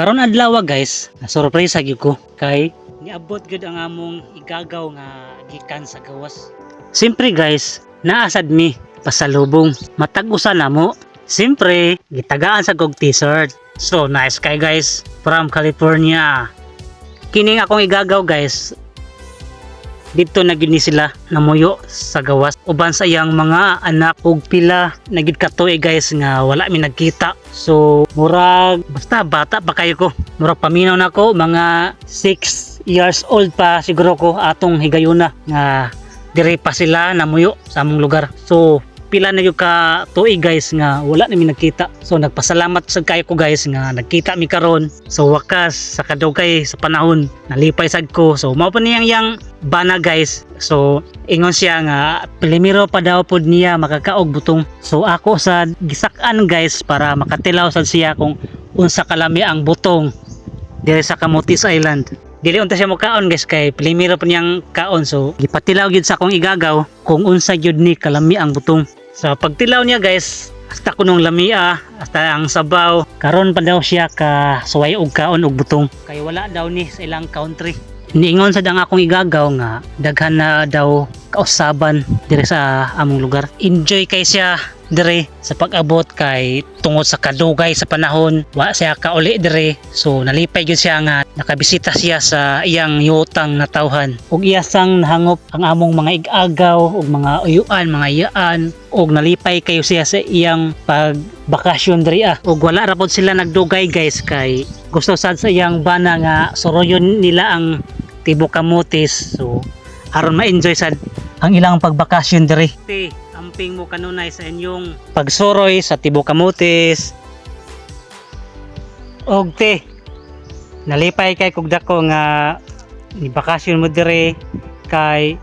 Karon adlaw guys, surprise gyud ko kay niabot gud ang among igagaw nga gikan sa gawas. Siyempre guys, naasad mi pasalubong matag-usa na mo. Siyempre, gitagaan sa kog t-shirt. So nice kay guys from California. Kining akong igagaw guys, dito na gini sila namuyo sa gawas. Uban sa iyang mga anak ug pila na gid katuig guys nga wala mi nagkita. So murag basta bata pa kayo ko. Murag paminaw na ko mga 6 years old pa siguro ko atong higayuna nga dire pa sila namuyo sa among lugar. So pila na yung ka tuig guys nga wala na mi so nagpasalamat sa kayo ko guys nga nagkita mi karon. So wakas sa kadugay sa panahon nalipay sad ko. So mao pa niyang yang bana guys. So ingon siya nga primero pa daw pod niya makakaog butong. So ako sa gisak-an guys para makatilaw sad siya kung unsa kalami ang butong dire sa Camotes Island. Dili unta siya mo kaon guys kay primero pa niyang kaon. So gipatilaw gyud sa akong igagaw kung unsa gyud ni kalami ang butong sa pagtilaw niya guys hasta kunong lamia hasta ang sabaw. Karon pa daw siya ka suway og kaon og butong. Kay wala daw ni sa ilang country. Niingon sa dang akong igagaw nga daghan na daw kausaban dire sa among lugar. Enjoy kay siya dire sa pag-abot kay tungod sa kadugay sa panahon wa siya kauli dire. So nalipay gyud siya nga nakabisita siya sa iyang yutang na tawhan ug iya sang nahangop ang among mga igagaw ug mga uyuan mga iyaan ug nalipay kayo siya sa iyang pagbakasyon diri ah ug wala ra pod sila nagdugay guys kay gusto sad sa iyang bana nga soroyon nila ang tibok kamutis so aron ma-enjoy sad ang ilang pagbakasyon diri te amping mo kanunay sa inyong pagsuroy sa tibok kamutis. Og te nalipay kay kog dako nga ni bakasyon mo dire kay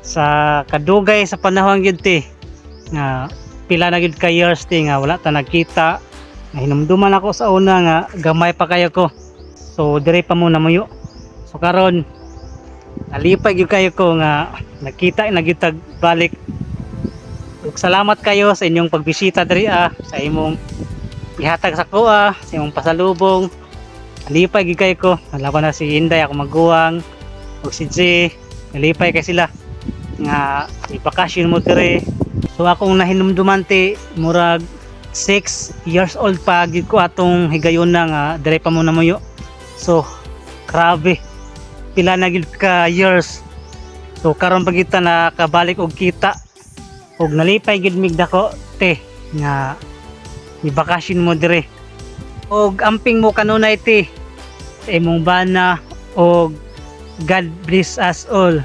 sa kadugay sa panahon gyud te nga pila na gyud ka years te nga wala ta nagkita nga hinumduman ako sa una nga gamay pa kayo ko. So dire pa mo namuyo. So karon nalipay gyud kayo ko nga nakita na gyud tag balik salamat kayo sa inyong pagbisita diri ah sa imong ihatag sa kuha sa imong pasalubong. Nalipay gyud kayo ko. Nalaban na si Inday ako maguwang. Ug si J nalipay kay sila. Nga ibakasyon mo diri. So akong nahinumduman ti murag 6 years old pa gid ko atong higayon na nga dire pa mo namuyo. So grabe. Pila na gid ka years. So karon pa kita nakabalik og kita og nalipay gid mig dako te nga ibakasyon mo dire. Og amping mo kanunay te sa imong bana og God bless us all